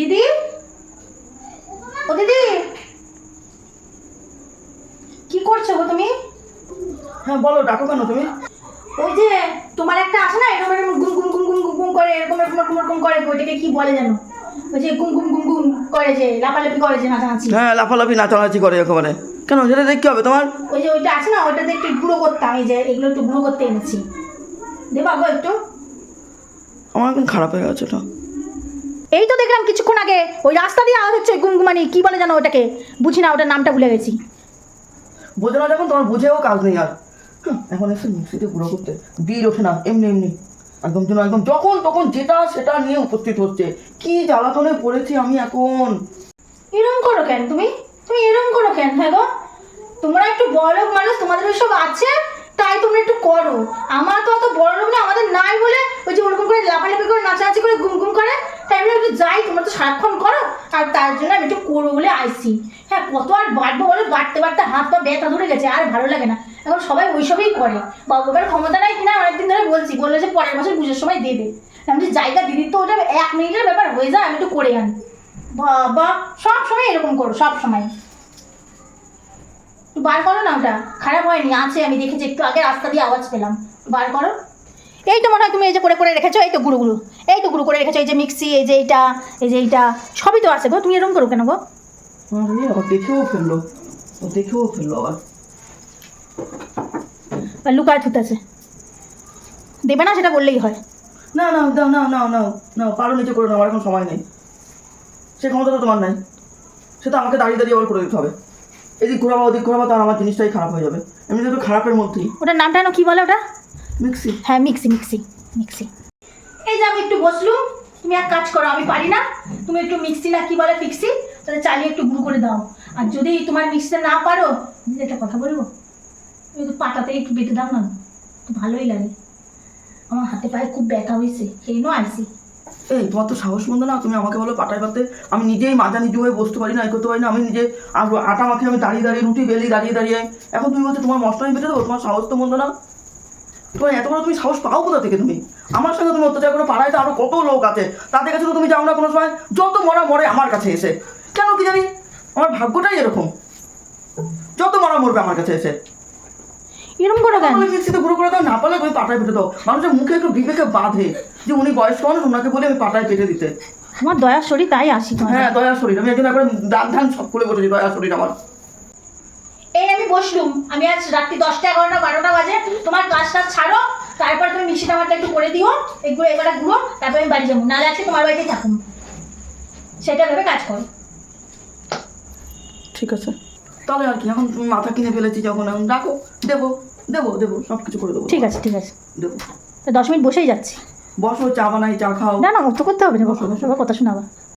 দিদি? ও দিদি? কি করছ গো তুমি? হ্যাঁ বলো ডাকো কেন তুমি? ওই যে তোমার একটা আছে না এরকম এরকম গুম গুম গুম গুম গুম গুম করে এরকম এরকম এরকম এরকম করে ওইটাকে কি বলে জানো ওই যে গুম গুম গুম গুম করে যে লাপালাপি করে যে নাচানাচি। হ্যাঁ লাফালাফি নাচানাচি করে একেবারে। কেন সেটা দেখতে হবে তোমার? ওই যে ওইটা আছে না ওইটাতে একটু গুঁড়ো করতাম এই যে এগুলো একটু গুঁড়ো করতে এনেছি। দেবা গো একটু? আমার এখন খারাপ হয়ে গেছে ওটা। আগে? ওই রাস্তা দিয়ে আওয়াজ হচ্ছে গুমগুমানি কি বলে জানো ওটাকে? বুঝি না ওটার নামটা ভুলে গেছি। বোঝো না যখন তোমার বুঝেও কাজ নেই আর। এখন এসে মিক্সিতে গুঁড়ো করতে বীর ওঠে না এমনি এমনি। একদম যেন একদম যখন তখন যেটা সেটা নিয়ে উপস্থিত হচ্ছে। কি জ্বালাতনে পড়েছি আমি এখন? এরম করো কেন তুমি? তুমি এরম করো কেন? হ্যাঁ গো। তোমরা একটু বড় মানুষ তোমাদের ওইসব আছে? তাই তোমরা একটু করো। আমার তো অত বড় লোক না আমাদের নাই বলে ওই যে ওরকম করে লাফালাফি করে নাচানাচি করে গুম গুম করে। তাই আমি একটু যাই, তোমরা তো সারাক্ষণ করো, আর তার জন্য আমি একটু করব বলে আইসি। হ্যাঁ কত আর বাড়বো বলে? বাড়তে বাড়তে হাত পা ব্যথা ধরে গেছে, আর ভালো লাগে না। এখন সবাই ওইসবই করে। বাবার ক্ষমতা নাই কিনা, অনেকদিন ধরে বলছি, বলল যে পরের বছর পুজোর সময় দেবে। আমি যে জায়গা দিদি তো, ওটা এক মিনিটের ব্যাপার হয়ে যায় আমি একটু করে আনি। বাবা, সব সময় এরকম করো, সব সময়। বার করো না ওটা, খারাপ হয়নি, আছে, আমি দেখেছি, একটু আগে রাস্তা দিয়ে আওয়াজ পেলাম। বার করো। এই তো মনে হয় তুমি এই যে করে করে রেখেছো এই তো গুঁড়ো গুঁড়ো এই তো গুঁড়ো করে রেখেছো এই যে মিক্সি এই যে এইটা এই যে এইটা সবই তো আছে গো তুমি এরকম করো কেন গো? দেখেও ফেলল ও দেখেও ফেলল আবার। লুকায় থুতেছে। দেবে না সেটা বললেই হয়। না না দাও না না না না পারো নিচে করে না আমার এখন সময় নেই। সে ক্ষমতা তো তোমার নাই। সে তো আমাকে দাঁড়িয়ে দাঁড়িয়ে আবার করে দিতে হবে। এদিক ঘোরাবা ওদিক ঘোরাবা তার আমার জিনিসটাই খারাপ হয়ে যাবে। এমনিতে একটু খারাপের মধ্যেই। ওটার নামটা কি বলে ওটা? মিক্সি। হ্যাঁ মিক্সি মিক্সি মিক্সি। এই যে আমি একটু বসলুম তুমি এক কাজ করো আমি পারি না। তুমি একটু মিক্সি না কি বলে ফিক্সি? তাহলে চালিয়ে একটু গুঁড়ো করে দাও। আর যদি তোমার মিক্সিতে না পারো দিদি একটা কথা বলব? তুমি একটু পাটাতে একটু বেটে দাও না। তো ভালোই লাগে। আমার হাতে পায়ে খুব ব্যথা হয়েছে সেই জন্য আইসি এই তোমার তো সাহস মন্দ না? তুমি আমাকে বলো পাটায় পাতে আমি নিজেই মাজা নিজে হয়ে বসতে পারি না এই করতে পারি না। আমি নিজে আর আটা মাখে আমি দাঁড়িয়ে দাঁড়িয়ে রুটি বেলি দাঁড়িয়ে দাঁড়িয়ে। এখন তুমি বলছো তোমার মশলা আমি বেটে দেবো? তোমার সাহস তো মন্দ না? তোমার এত বড় তুমি সাহস পাও কোথা থেকে তুমি? আমার সঙ্গে তুমি অত্যাচার করো পাড়ায় তো আরও কত লোক আছে। তাদের কাছে তো তুমি যাও না কোনো সময়। যত মরা মরে আমার কাছে এসে। কেন কি জানি? আমার ভাগ্যটাই এরকম। যত মরা মরবে আমার কাছে এসে। এরকম করো কেন? বলে মিক্সিতে গুঁড়ো করে দাও না পারলে তুমি পাটায় পেটে দাও। মানুষের মুখে একটু বিবেকে বাঁধে যে উনি বয়স্ক মানুষ ওনাকে বলে আমি পাটায় পেটে দিতে। আমার দয়ার শরীর তাই আসি হ্যাঁ দয়া শরীর। আমি একজন একবার দান ধান সব খুলে বসেছি দয়া শরীর আমার। বসলুম। আমি আজ রাত্রি দশটা এগারোটা বারোটা বাজে। তোমার কাজটা ছাড়ো তারপর তুমি মিষ্টিটা আমারটা একটু করে দিও এগুলো এবারে গুঁড়ো তারপর আমি বাড়ি যাব। নাহলে আজকে তোমার বাড়িতেই থাকুন সেটা ভেবে কাজ করো। ঠিক আছে। তাহলে আর কি এখন তুমি মাথা কিনে ফেলেছি যখন এখন ডাকো দেবো দেবো দেবো সব কিছু করে দেবো। ঠিক আছে ঠিক আছে। দেবো। তা দশ মিনিট বসেই যাচ্ছি। বসো চা বানাই চা খাও। না না অত করতে হবে না বসো বসো। কথা শোনাবা।